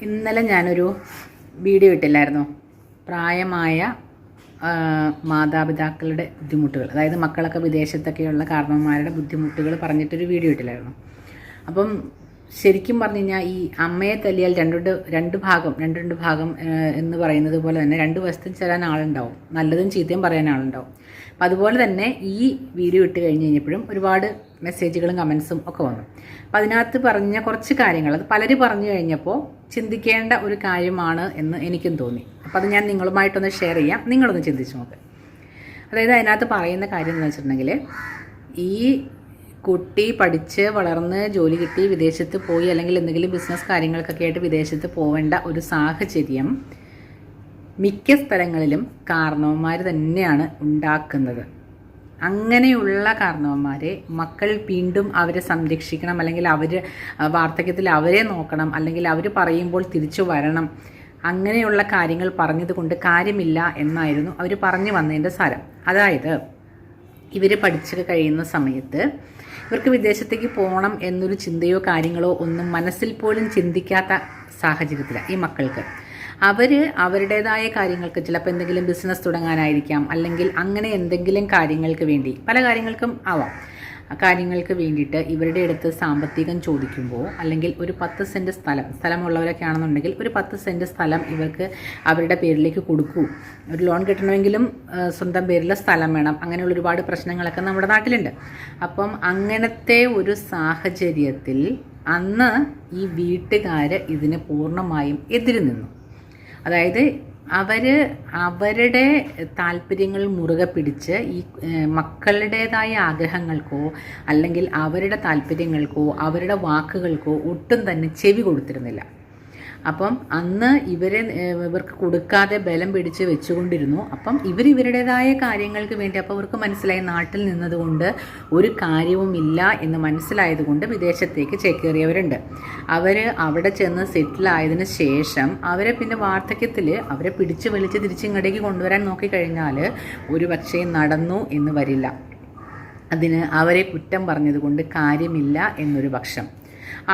ഇന്നലെ ഞാനൊരു വീഡിയോ ഇട്ടില്ലായിരുന്നു. പ്രായമായ മാതാപിതാക്കളുടെ ബുദ്ധിമുട്ടുകൾ. അതായത് മക്കളൊക്കെ വിദേശത്തൊക്കെയുള്ള കാരണവന്മാരുടെ ബുദ്ധിമുട്ടുകൾ പറഞ്ഞിട്ടൊരു വീഡിയോ ഇട്ടില്ലായിരുന്നു. അപ്പം ശരിക്കും പറഞ്ഞു കഴിഞ്ഞാൽ ഈ അമ്മയെ തല്ലിയാൽ രണ്ട് രണ്ട് ഭാഗം രണ്ട് രണ്ട് ഭാഗം എന്ന് പറയുന്നത് പോലെ തന്നെ രണ്ട് വശത്തും ചെല്ലാൻ ആളുണ്ടാവും. നല്ലതും ചീത്തയും പറയാൻ ആളുണ്ടാവും. അപ്പം അതുപോലെ തന്നെ ഈ വീഡിയോ ഇട്ട് കഴിഞ്ഞ് കഴിഞ്ഞപ്പോഴും ഒരുപാട് മെസ്സേജുകളും കമൻസും ഒക്കെ വന്നു. അപ്പം അതിനകത്ത് പറഞ്ഞ കുറച്ച് കാര്യങ്ങൾ അത് പലരും പറഞ്ഞു കഴിഞ്ഞപ്പോൾ ചിന്തിക്കേണ്ട ഒരു കാര്യമാണ് എന്ന് എനിക്കും തോന്നി. അപ്പം അത് ഞാൻ നിങ്ങളുമായിട്ടൊന്ന് ഷെയർ ചെയ്യാം. നിങ്ങളൊന്ന് ചിന്തിച്ച് നോക്ക്. അതായത് അതിനകത്ത് പറയുന്ന കാര്യം എന്ന് വെച്ചിട്ടുണ്ടെങ്കിൽ ഈ കുട്ടി പഠിച്ച് വളർന്ന് ജോലി കിട്ടി വിദേശത്ത് പോയി അല്ലെങ്കിൽ എന്തെങ്കിലും ബിസിനസ് കാര്യങ്ങൾക്കൊക്കെ ആയിട്ട് വിദേശത്ത് പോവേണ്ട ഒരു സാഹചര്യം മിക്ക സ്ഥലങ്ങളിലും കാരണവന്മാർ തന്നെയാണ് ഉണ്ടാക്കുന്നത്. അങ്ങനെയുള്ള കാരണവന്മാരെ മക്കൾ വീണ്ടും അവരെ സംരക്ഷിക്കണം അല്ലെങ്കിൽ അവർ വാർദ്ധക്യത്തിൽ അവരെ നോക്കണം അല്ലെങ്കിൽ അവർ പറയുമ്പോൾ തിരിച്ചു വരണം. അങ്ങനെയുള്ള കാര്യങ്ങൾ പറഞ്ഞതുകൊണ്ട് കാര്യമില്ല എന്നായിരുന്നു അവർ പറഞ്ഞു വന്നതിന്റെ സാരം. അതായത് ഇവർ പഠിച്ചു കഴിയുന്ന സമയത്ത് ഇവർക്ക് വിദേശത്തേക്ക് പോകണം എന്നൊരു ചിന്തയോ കാര്യങ്ങളോ ഒന്നും മനസ്സിൽ പോലും ചിന്തിക്കാത്ത സാഹചര്യത്തിലാണ് ഈ മക്കൾക്ക്. അവർ അവരുടേതായ കാര്യങ്ങൾക്ക് ചിലപ്പോൾ എന്തെങ്കിലും ബിസിനസ് തുടങ്ങാനായിരിക്കാം. അല്ലെങ്കിൽ അങ്ങനെ എന്തെങ്കിലും കാര്യങ്ങൾക്ക് വേണ്ടി പല കാര്യങ്ങൾക്കും ആവാം. കാര്യങ്ങൾക്ക് വേണ്ടിയിട്ട് ഇവരുടെ അടുത്ത് സാമ്പത്തികം ചോദിക്കുമ്പോൾ അല്ലെങ്കിൽ ഒരു പത്ത് സെന്റ് സ്ഥലം സ്ഥലമുള്ളവരൊക്കെ ആണെന്നുണ്ടെങ്കിൽ ഒരു പത്ത് സെന്റ് സ്ഥലം ഇവർക്ക് അവരുടെ പേരിലേക്ക് കൊടുക്കൂ. ഒരു ലോൺ കിട്ടണമെങ്കിലും സ്വന്തം പേരിൽ സ്ഥലം വേണം. അങ്ങനെയുള്ള ഒരുപാട് പ്രശ്നങ്ങളൊക്കെ നമ്മുടെ നാട്ടിലുണ്ട്. അപ്പം അങ്ങനത്തെ ഒരു സാഹചര്യത്തിൽ അന്ന് ഈ വീട്ടുകാർ ഇതിന് പൂർണമായും എതിര് നിന്നു. അതായത് അവർ അവരുടെ താല്പര്യങ്ങൾ മുറുകെ പിടിച്ച് ഈ മക്കളുടേതായ ആഗ്രഹങ്ങൾക്കോ അല്ലെങ്കിൽ അവരുടെ താല്പര്യങ്ങൾക്കോ അവരുടെ വാക്കുകൾക്കോ ഒട്ടും തന്നെ ചെവി കൊടുത്തിരുന്നില്ല. അപ്പം അന്ന് ഇവരെ ഇവർക്ക് കൊടുക്കാതെ ബലം പിടിച്ച് വെച്ചുകൊണ്ടിരുന്നു. അപ്പം ഇവർ ഇവരുടേതായ കാര്യങ്ങൾക്ക് വേണ്ടി അപ്പോൾ അവർക്ക് മനസ്സിലായി നാട്ടിൽ നിന്നതുകൊണ്ട് ഒരു കാര്യവുമില്ല എന്ന് മനസ്സിലായതുകൊണ്ട് വിദേശത്തേക്ക് ചേക്കേറിയവരുണ്ട്. അവർ അവിടെ ചെന്ന് സെറ്റിലായതിനു ശേഷം അവരെ പിന്നെ വാർദ്ധക്യത്തിൽ അവരെ പിടിച്ച് വലിച്ച് തിരിച്ചിങ്ങടേക്ക് കൊണ്ടുവരാൻ നോക്കിക്കഴിഞ്ഞാൽ ഒരു പക്ഷേ നടന്നു എന്ന് വരില്ല. അതിന് അവരെ കുറ്റം പറഞ്ഞതുകൊണ്ട് കാര്യമില്ല എന്നൊരു പക്ഷം.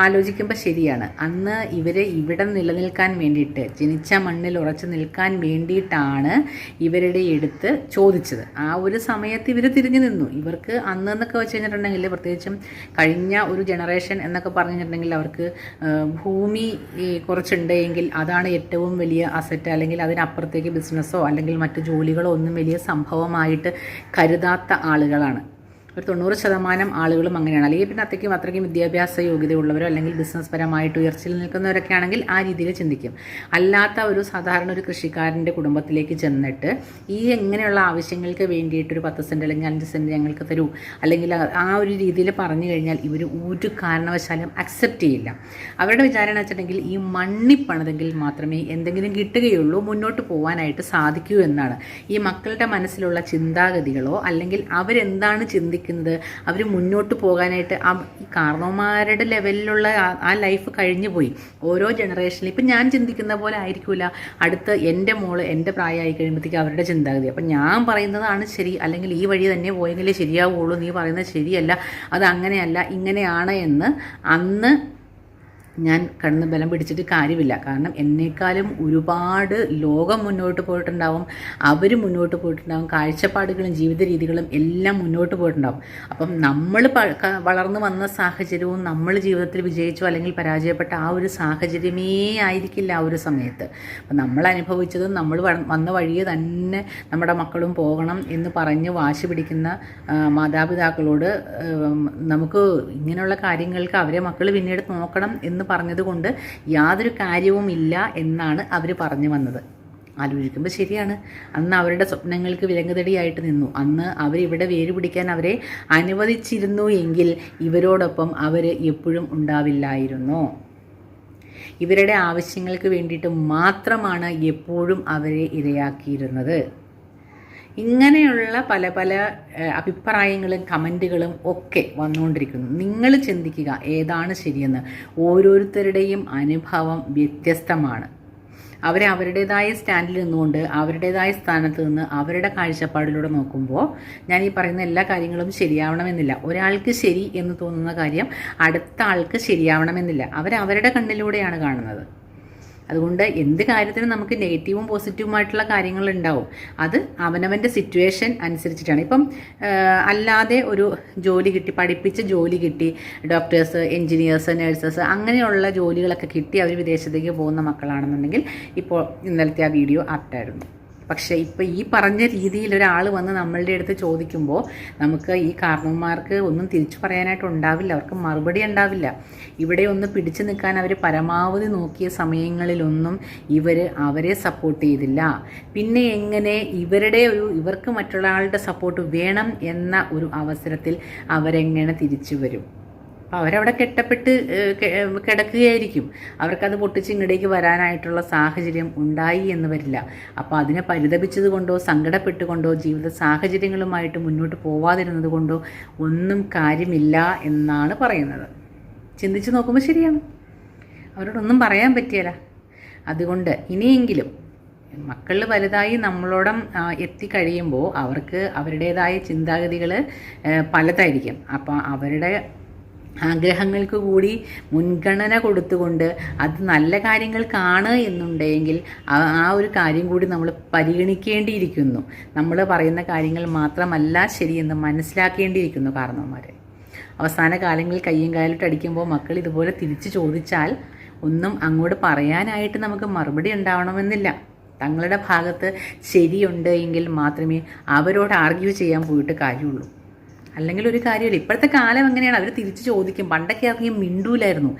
ആലോചിക്കുമ്പോൾ ശരിയാണ്. അന്ന് ഇവരെ ഇവിടെ നിലനിൽക്കാൻ വേണ്ടിയിട്ട് ജനിച്ച മണ്ണിൽ ഉറച്ചു നിൽക്കാൻ വേണ്ടിയിട്ടാണ് ഇവരുടെ എടുത്ത് ചോദിച്ചത്. ആ ഒരു സമയത്ത് ഇവർ തിരിഞ്ഞു നിന്നു. ഇവർക്ക് അന്ന് എന്നൊക്കെ വെച്ച് കഴിഞ്ഞിട്ടുണ്ടെങ്കിൽ പ്രത്യേകിച്ചും കഴിഞ്ഞ ഒരു ജനറേഷൻ എന്നൊക്കെ പറഞ്ഞു കഴിഞ്ഞിട്ടുണ്ടെങ്കിൽ അവർക്ക് ഭൂമി കുറച്ചുണ്ടെങ്കിൽ അതാണ് ഏറ്റവും വലിയ അസറ്റ് അല്ലെങ്കിൽ അതിനപ്പുറത്തേക്ക് ബിസിനസ്സോ അല്ലെങ്കിൽ മറ്റു ജോലികളോ ഒന്നും വലിയ സംഭവമായിട്ട് കരുതാത്ത ആളുകളാണ്. ഒരു തൊണ്ണൂറ് ശതമാനം ആളുകളും അങ്ങനെയാണ്. അല്ലെങ്കിൽ പിന്നെ അത്രയ്ക്കും അത്രയ്ക്കും വിദ്യാഭ്യാസ യോഗ്യതയുള്ളവരോ അല്ലെങ്കിൽ ബിസിനസ് പരമായിട്ട് ഉയർച്ചയിൽ നിൽക്കുന്നവരൊക്കെ ആണെങ്കിൽ ആ രീതിയിൽ ചിന്തിക്കും. അല്ലാത്ത ഒരു സാധാരണ ഒരു കൃഷിക്കാരന്റെ കുടുംബത്തിലേക്ക് ചെന്നിട്ട് ഈ എങ്ങനെയുള്ള ആവശ്യങ്ങൾക്ക് വേണ്ടിയിട്ട് ഒരു പത്ത് സെന്റ് അല്ലെങ്കിൽ അഞ്ച് സെന്റ് ഞങ്ങൾക്ക് തരൂ അല്ലെങ്കിൽ ആ ഒരു രീതിയിൽ പറഞ്ഞു കഴിഞ്ഞാൽ ഇവർ ഒരു കാരണവശാലും അക്സെപ്റ്റ് ചെയ്യില്ല. അവരുടെ വിചാരം എന്ന് വെച്ചിട്ടുണ്ടെങ്കിൽ ഈ മണ്ണി പണിതെങ്കിൽ മാത്രമേ എന്തെങ്കിലും കിട്ടുകയുള്ളൂ മുന്നോട്ട് പോകാനായിട്ട് സാധിക്കൂ എന്നാണ്. ഈ മക്കളുടെ മനസ്സിലുള്ള ചിന്താഗതികളോ അല്ലെങ്കിൽ അവരെന്താണ് ചിന്തിക്കുന്നത് അവർ മുന്നോട്ട് പോകാനായിട്ട് ആ കാരണവന്മാരുടെ ലെവലിലുള്ള ആ- ആ ലൈഫ് കഴിഞ്ഞു പോയി. ഓരോ ജനറേഷനിൽ ഇപ്പം ഞാൻ ചിന്തിക്കുന്ന പോലെ ആയിരിക്കില്ല അടുത്ത് എന്റെ മോൾ എന്റെ പ്രായമായി കഴിയുമ്പോഴത്തേക്ക് അവരുടെ ചിന്താഗതി. അപ്പം ഞാൻ പറയുന്നതാണ് ശരി. അല്ലെങ്കിൽ ഈ വഴി തന്നെ പോയെങ്കിലേ ശരിയാവുള്ളൂ. നീ പറയുന്നത് ശരിയല്ല. അത് അങ്ങനെയല്ല. ഇങ്ങനെയാണ് എന്ന് അന്ന് ഞാൻ കണ്ണ് ബലം പിടിച്ചിട്ട് കാര്യമില്ല. കാരണം എന്നെക്കാളും ഒരുപാട് ലോകം മുന്നോട്ട് പോയിട്ടുണ്ടാവും അവർ മുന്നോട്ട് പോയിട്ടുണ്ടാവും കാഴ്ചപ്പാടുകളും ജീവിത രീതികളും എല്ലാം മുന്നോട്ട് പോയിട്ടുണ്ടാവും. അപ്പം നമ്മൾ വളർന്നു വന്ന സാഹചര്യവും നമ്മൾ ജീവിതത്തിൽ വിജയിച്ചു അല്ലെങ്കിൽ പരാജയപ്പെട്ട ആ ഒരു സാഹചര്യമേ ആയിരിക്കില്ല ആ ഒരു സമയത്ത്. അപ്പം നമ്മൾ അനുഭവിച്ചതും നമ്മൾ വന്ന വഴിയെ തന്നെ നമ്മുടെ മക്കളും പോകണം എന്ന് പറഞ്ഞ് വാശി പിടിക്കുന്ന മാതാപിതാക്കളോട് നമുക്ക് ഇങ്ങനെയുള്ള കാര്യങ്ങൾക്ക് അവരെ മക്കൾ പിന്നീട് നോക്കണം എന്ന് പറഞ്ഞതുകൊണ്ട് യാതൊരു കാര്യവുമില്ല എന്നാണ് അവർ പറഞ്ഞു വന്നത്. ആലോചിക്കുമ്പോൾ ശരിയാണ്. അന്ന് അവരുടെ സ്വപ്നങ്ങൾക്ക് വിലങ്ങുതടിയായിട്ട് നിന്നു. അന്ന് അവരിവിടെ വേര് പിടിക്കാൻ അവരെ അനുവദിച്ചിരുന്നു എങ്കിൽ ഇവരോടൊപ്പം അവർ എപ്പോഴും ഉണ്ടാവില്ലായിരുന്നു? ഇവരുടെ ആവശ്യങ്ങൾക്ക് വേണ്ടിയിട്ട് മാത്രമാണ് എപ്പോഴും അവരെ ഇരയാക്കിയിരുന്നത്. ഇങ്ങനെയുള്ള പല പല അഭിപ്രായങ്ങളും കമന്റുകളും ഒക്കെ വന്നുകൊണ്ടിരിക്കുന്നു. നിങ്ങൾ ചിന്തിക്കുക ഏതാണ് ശരിയെന്ന്. ഓരോരുത്തരുടെയും അനുഭവം വ്യത്യസ്തമാണ്. അവരെ അവരുടേതായ സ്റ്റാൻഡിൽ നിന്നുകൊണ്ട് അവരുടേതായ സ്ഥാനത്ത് നിന്ന് അവരുടെ കാഴ്ചപ്പാടിലൂടെ നോക്കുമ്പോൾ ഞാൻ ഈ പറയുന്ന എല്ലാ കാര്യങ്ങളും ശരിയാവണമെന്നില്ല. ഒരാൾക്ക് ശരി എന്ന് തോന്നുന്ന കാര്യം അടുത്ത ആൾക്ക് ശരിയാവണമെന്നില്ല. അവർ അവരുടെ കണ്ണിലൂടെയാണ് കാണുന്നത്. അതുകൊണ്ട് എന്ത് കാര്യത്തിനും നമുക്ക് നെഗറ്റീവും പോസിറ്റീവുമായിട്ടുള്ള കാര്യങ്ങൾ ഉണ്ടാവും അത് അവനവന്റെ സിറ്റുവേഷൻ അനുസരിച്ചിട്ടാണ്. ഇപ്പം അല്ലാതെ ഒരു ജോലി കിട്ടി പഠിപ്പിച്ച് ജോലി കിട്ടി ഡോക്ടേഴ്സ് എൻജിനീയേഴ്സ് നേഴ്സസ് അങ്ങനെയുള്ള ജോലികളൊക്കെ കിട്ടി അവർ വിദേശത്തേക്ക് പോകുന്ന മക്കളാണെന്നുണ്ടെങ്കിൽ ഇപ്പോൾ ഇന്നലത്തെ ആ വീഡിയോ ആപ്റ്റായിരുന്നു പക്ഷേ ഇപ്പോൾ ഈ പറഞ്ഞ രീതിയിൽ ഒരാൾ വന്ന് നമ്മളുടെ അടുത്ത് ചോദിക്കുമ്പോൾ നമുക്ക് ഈ കാരണവന്മാർക്ക് ഒന്നും തിരിച്ചു പറയാനായിട്ട് ഉണ്ടാവില്ല. അവർക്ക് മറുപടി ഉണ്ടാവില്ല. ഇവിടെ ഒന്ന് പിടിച്ചു നിൽക്കാൻ അവർ പരമാവധി നോക്കിയ സമയങ്ങളിലൊന്നും ഇവർ അവരെ സപ്പോർട്ട് ചെയ്തില്ല. പിന്നെ എങ്ങനെ ഇവരുടെ ഒരു ഇവർക്ക് മറ്റുള്ള ആളുടെ സപ്പോർട്ട് വേണം എന്ന ഒരു അവസരത്തിൽ അവരെങ്ങനെ തിരിച്ചു വരും? അപ്പോൾ അവരവിടെ കെട്ടപ്പെട്ട് കിടക്കുകയായിരിക്കും. അവർക്കത് പൊട്ടിച്ച് ഇങ്ങടേക്ക് വരാനായിട്ടുള്ള സാഹചര്യം ഉണ്ടായി എന്ന് വരില്ല. അപ്പോൾ അതിനെ പരിതപിച്ചത് കൊണ്ടോ സങ്കടപ്പെട്ടുകൊണ്ടോ ജീവിത സാഹചര്യങ്ങളുമായിട്ട് മുന്നോട്ട് പോവാതിരുന്നത് കൊണ്ടോ ഒന്നും കാര്യമില്ല എന്നാണ് പറയുന്നത്. ചിന്തിച്ച് നോക്കുമ്പോൾ ശരിയാണ്. അവരോടൊന്നും പറയാൻ പറ്റിയല്ല. അതുകൊണ്ട് ഇനിയെങ്കിലും മക്കൾ വലുതായി നമ്മളോടം എത്തി എത്തിക്കഴിയുമ്പോൾ അവർക്ക് അവരുടേതായ ചിന്താഗതികൾ പലതായിരിക്കും. അപ്പോൾ അവരുടെ ആഗ്രഹങ്ങൾക്ക് കൂടി മുൻഗണന കൊടുത്തുകൊണ്ട് അത് നല്ല കാര്യങ്ങൾക്കാണ് എന്നുണ്ടെങ്കിൽ ആ ഒരു കാര്യം കൂടി നമ്മൾ പരിഗണിക്കേണ്ടിയിരിക്കുന്നു. നമ്മൾ പറയുന്ന കാര്യങ്ങൾ മാത്രമല്ല ശരിയെന്ന് മനസ്സിലാക്കേണ്ടിയിരിക്കുന്നു കാരണവന്മാരെ. അവസാന കാലങ്ങളിൽ കയ്യും കാലിട്ട് അടിക്കുമ്പോൾ മക്കൾ ഇതുപോലെ തിരിച്ചു ചോദിച്ചാൽ ഒന്നും അങ്ങോട്ട് പറയാനായിട്ട് നമുക്ക് മറുപടി ഉണ്ടാവണമെന്നില്ല. തങ്ങളുടെ ഭാഗത്ത് ശരിയുണ്ട് എങ്കിൽ മാത്രമേ അവരോട് ആർഗ്യൂ ചെയ്യാൻ പോയിട്ട് കാര്യമുള്ളൂ. അല്ലെങ്കിൽ ഒരു കാര്യമില്ല. ഇപ്പോഴത്തെ കാലം എങ്ങനെയാണ്? അവർ തിരിച്ച് ചോദിക്കും. പണ്ടൊക്കെ ഇറങ്ങി മിണ്ടൂലായിരുന്നു.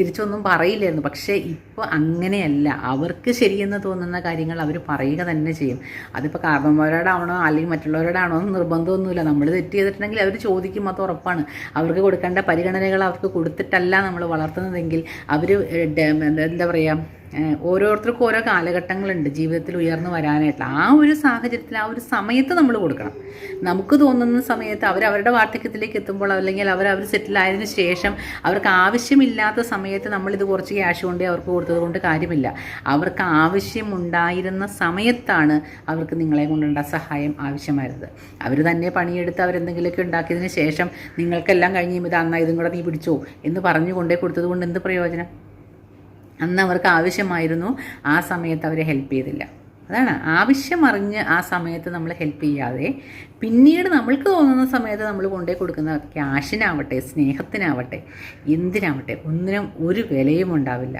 തിരിച്ചൊന്നും പറയില്ലായിരുന്നു. പക്ഷേ ഇപ്പോൾ അങ്ങനെയല്ല. അവർക്ക് ശരിയെന്ന് തോന്നുന്ന കാര്യങ്ങൾ അവർ പറയുക തന്നെ ചെയ്യും. അതിപ്പോൾ കാർന്നവരോടാണോ അല്ലെങ്കിൽ മറ്റുള്ളവരോടാണോ എന്ന് നിർബന്ധമൊന്നുമില്ല. നമ്മൾ തെറ്റ് ചെയ്തിട്ടുണ്ടെങ്കിൽ അവർ ചോദിക്കും. അത് ഉറപ്പാണ്. അവർക്ക് കൊടുക്കേണ്ട പരിഗണനകൾ അവർക്ക് കൊടുത്തിട്ടല്ല നമ്മൾ വളർത്തുന്നതെങ്കിൽ അവർ എന്താ പറയുക ഓരോരുത്തർക്കും ഓരോ കാലഘട്ടങ്ങളുണ്ട് ജീവിതത്തിൽ ഉയർന്നു വരാനായിട്ടുള്ള ആ ഒരു സാഹചര്യത്തിൽ ആ ഒരു സമയത്ത് നമ്മൾ കൊടുക്കണം. നമുക്ക് തോന്നുന്ന സമയത്ത് അവർ അവരുടെ വാർദ്ധക്യത്തിലേക്ക് എത്തുമ്പോൾ അല്ലെങ്കിൽ അവർ അവർ സെറ്റിൽ ആയതിനു ശേഷം അവർക്ക് ആവശ്യമില്ലാത്ത സമയത്ത് നമ്മളിത് കുറച്ച് ക്യാഷ് കൊണ്ട് അവർക്ക് കൊടുത്തത് കൊണ്ട് കാര്യമില്ല. അവർക്ക് ആവശ്യമുണ്ടായിരുന്ന സമയത്താണ് അവർക്ക് നിങ്ങളെ കൊണ്ടുള്ള സഹായം ആവശ്യമായിരുന്നത്. അവർ തന്നെ പണിയെടുത്ത് അവരെന്തെങ്കിലുമൊക്കെ ഉണ്ടാക്കിയതിന് ശേഷം നിങ്ങൾക്കെല്ലാം കഴിഞ്ഞ് ഇത് ഇതും കൂടെ നീ പിടിച്ചോ എന്ന് പറഞ്ഞു കൊണ്ടേ കൊടുത്തത് കൊണ്ട് എന്ത് പ്രയോജനം? അന്ന് അവർക്ക് ആവശ്യമായിരുന്നു ആ സമയത്ത് അവരെ ഹെൽപ്പ് ചെയ്തില്ല. അതാണ്. ആവശ്യം അറിഞ്ഞ് ആ സമയത്ത് നമ്മൾ ഹെൽപ്പ് ചെയ്യാതെ പിന്നീട് നമ്മൾക്ക് തോന്നുന്ന സമയത്ത് നമ്മൾ കൊണ്ടുപോയി കൊടുക്കുന്ന ക്യാഷിനാവട്ടെ സ്നേഹത്തിനാവട്ടെ എന്തിനാവട്ടെ ഒന്നിനും ഒരു വിലയും ഉണ്ടാവില്ല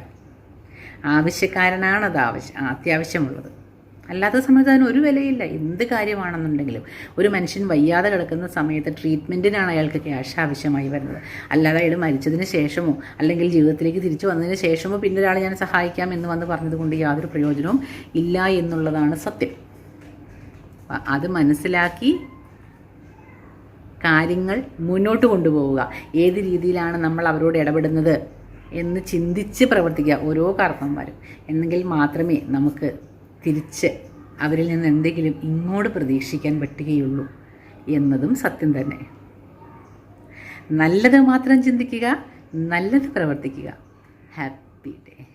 ആവശ്യക്കാരനാണത് ആവശ്യം അത്യാവശ്യമുള്ളത്. അല്ലാത്ത സമയത്ത് അതിന് ഒരു വിലയില്ല. എന്ത് കാര്യമാണെന്നുണ്ടെങ്കിലും ഒരു മനുഷ്യൻ വയ്യാതെ കിടക്കുന്ന സമയത്ത് ട്രീറ്റ്മെന്റിനാണ് അയാൾക്ക് ക്യാഷ് ആവശ്യമായി വരുന്നത്. അല്ലാതെ അയാൾ മരിച്ചതിന് ശേഷമോ അല്ലെങ്കിൽ ജീവിതത്തിലേക്ക് തിരിച്ചു വന്നതിന് ശേഷമോ പിന്നെ ഒരാളെ ഞാൻ സഹായിക്കാം എന്ന് വന്ന് പറഞ്ഞതുകൊണ്ട് യാതൊരു പ്രയോജനവും ഇല്ല എന്നുള്ളതാണ് സത്യം. അത് മനസ്സിലാക്കി കാര്യങ്ങൾ മുന്നോട്ട് കൊണ്ടുപോവുക. ഏത് രീതിയിലാണ് നമ്മൾ അവരോട് ഇടപെടുന്നത് എന്ന് ചിന്തിച്ച് പ്രവർത്തിക്കുക. ഓരോ കാർത്തന്മാരും എന്നെങ്കിൽ മാത്രമേ നമുക്ക് തിരിച്ച് അവരിൽ നിന്ന് എന്തെങ്കിലും ഇങ്ങോട്ട് പ്രതീക്ഷിക്കാൻ പറ്റുകയുള്ളൂ എന്നതും സത്യം തന്നെ. നല്ലത് മാത്രം ചിന്തിക്കുക നല്ലത് പ്രവർത്തിക്കുക. Happy day